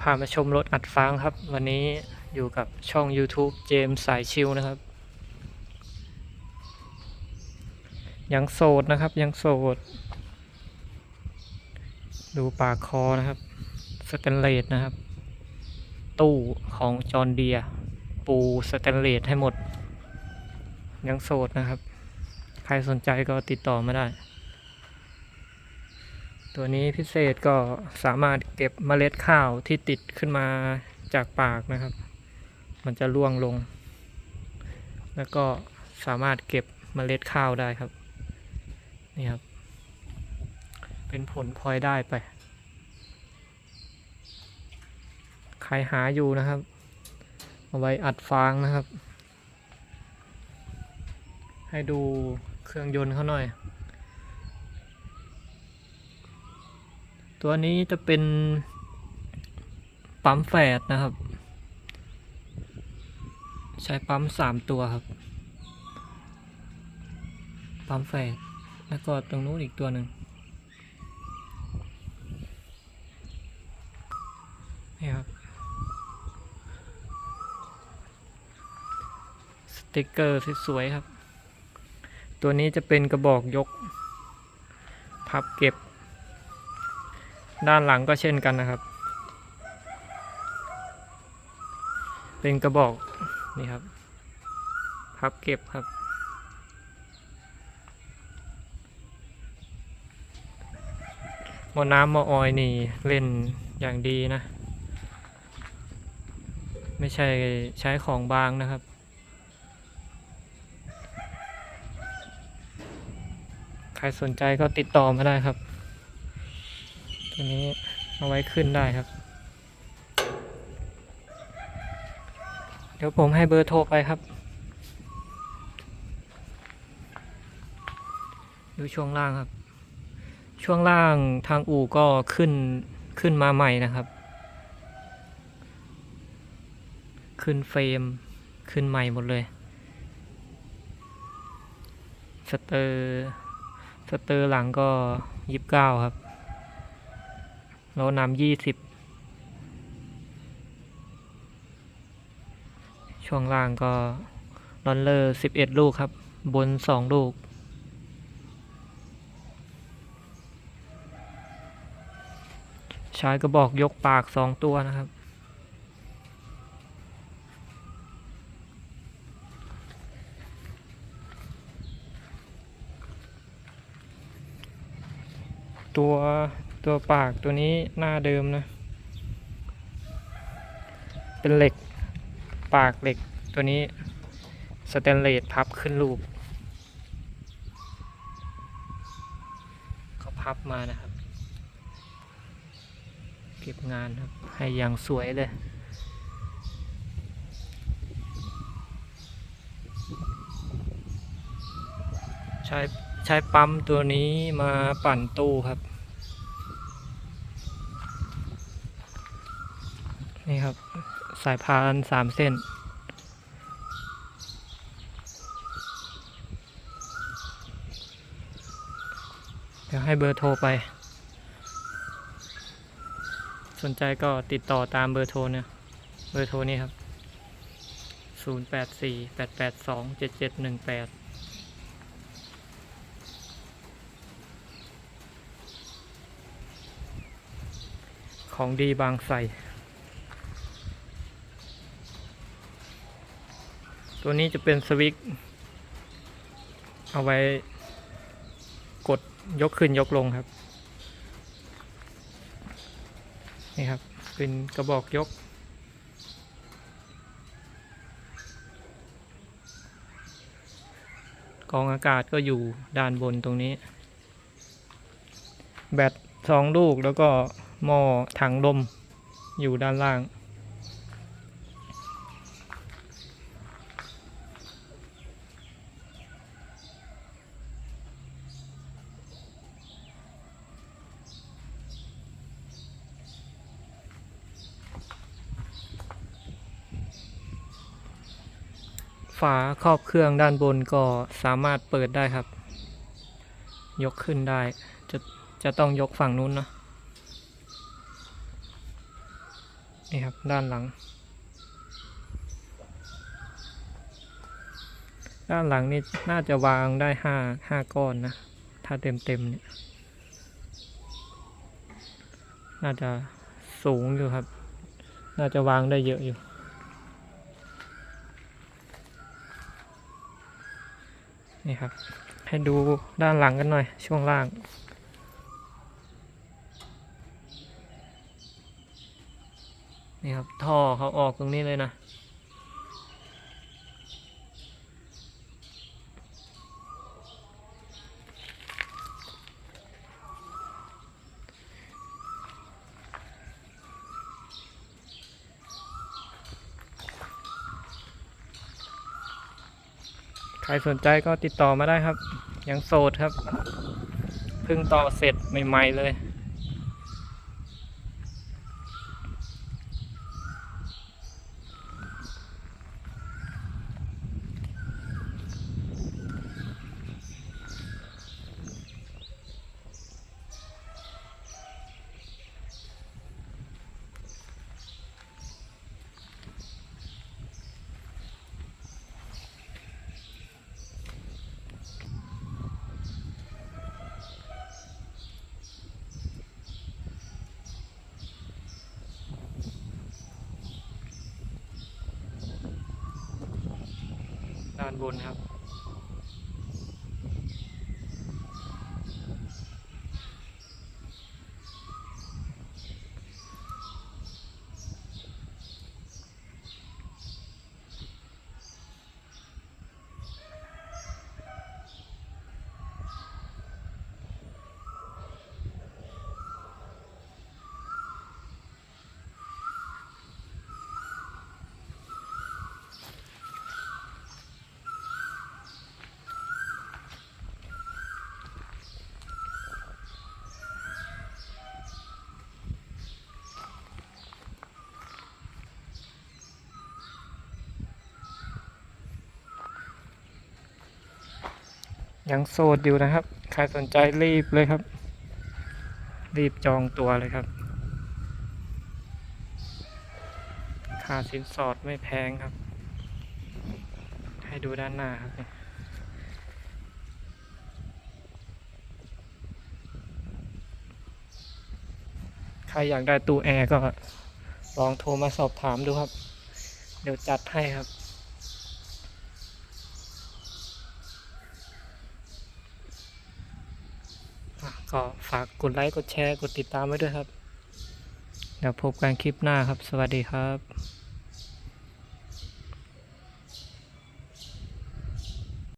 พามาชมรถอัดฟางครับ วันนี้อยู่กับช่อง YouTube เจมส์สายชิวนะครับ ยังโสดนะครับยังโสด ดูปากคอนะครับสแตนเลสนะครับ ตู้ของจอห์นเดีย ปูสแตนเลสให้หมด ยังโสดนะครับ ใครสนใจก็ติดต่อมาได้ ตัวนี้พิเศษก็สามารถเก็บเมล็ดข้าวที่ติดขึ้นมาจากปากนะครับ มันจะร่วงลง แล้วก็สามารถเก็บเมล็ดข้าวได้ครับ นี่ครับ เป็นผลพลอยได้ไป ใครหาอยู่นะครับ เอาไว้อัดฟางนะครับ ให้ดูเครื่องยนต์เขาหน่อย ตัวนี้จะเป็นปั๊มแฝดนะครับ ใช้ปั๊มสามตัวครับ ปั๊มแฝดแล้วก็ตรงนู้นอีกตัวหนึ่งนี่ครับ สติกเกอร์สวยๆครับ ตัวนี้จะเป็นกระบอกยก พับเก็บ ด้านหลังก็เช่นกันนะครับ เป็นกระบอกนี่ครับ พับเก็บครับ หมอน้ำหมอออยนี่เล่นอย่างดีนะ ไม่ใช่ใช้ของบางนะครับใครสนใจก็ติดต่อมาได้ครับ ตัวนี้เอาไว้ขึ้นได้ครับ เดี๋ยวผมให้เบอร์โทรไปครับ ดูช่วงล่างครับ ช่วงล่างทางอู่ก็ขึ้นขึ้นมาใหม่นะครับ ขึ้นเฟรมขึ้นใหม่หมดเลยสเตอร์สเตอร์หลังก็ยี่สิบเก้าครับ แล้วนำยี่สิบช่วงล่างก็ลอนเลอร์สิบเอ็ดลูกครับ บนสองลูก ใช้กระบอกยกปากสองตัวนะครับตัว ตัวปากตัวนี้หน้าเดิมนะ เป็นเหล็ก ปากเหล็กตัวนี้สแตนเลสพับขึ้นรูปเขาพับมานะครับ เก็บงานครับ ให้อย่างสวยเลยใช้ใช้ปั๊มตัวนี้มาปั่นตู้ครับ นี่ครับ สายพานสามเส้น เดี๋ยวให้เบอร์โทรไป สนใจก็ติดต่อตามเบอร์โทรเนี่ย เบอร์โทรนี้ครับ 0 8 4 8 8 2 7 7 1 8ของดีบางใส่ ตัวนี้จะเป็นสวิตช์เอาไว้กดยกขึ้นยกลงครับ นี่ครับ เป็นกระบอกยก กองอากาศก็อยู่ด้านบนตรงนี้ แบตสองลูกแล้วก็หม้อถังลมอยู่ด้านล่าง ฝาครอบเครื่องด้านบนก็สามารถเปิดได้ครับ ยกขึ้นได้ จะจะต้องยกฝั่งนู้นเนอะนี่ครับ ด้านหลัง ด้านหลังนี่น่าจะวางได้ห้าห้าก้อนนะ ถ้าเต็มเต็มเนี่ย น่าจะสูงอยู่ครับ น่าจะวางได้เยอะอยู่ นี่ครับ ให้ดูด้านหลังกันหน่อย ช่วงล่าง นี่ครับท่อเขาออกตรงนี้เลยนะ ครสนใจก็ติดต่อมาได้ครับ ยังโสดครับ เพิ่งต่อเสร็จใหม่ ๆ เลย ด้านบนครับ ยังโสดอยู่นะครับ ใครสนใจรีบเลยครับ รีบจองตัวเลยครับ ค่าสินสอดไม่แพงครับ ให้ดูด้านหน้าครับใครอยากได้ตู้แอร์ก็ลองโทรมาสอบถามดูครับ เดี๋ยวจัดให้ครับ ก็ฝากกดไลค์ กดแชร์ กดติดตามไว้ด้วยครับ เดี๋ยวพบกันคลิปหน้าครับ สวัสดีครับ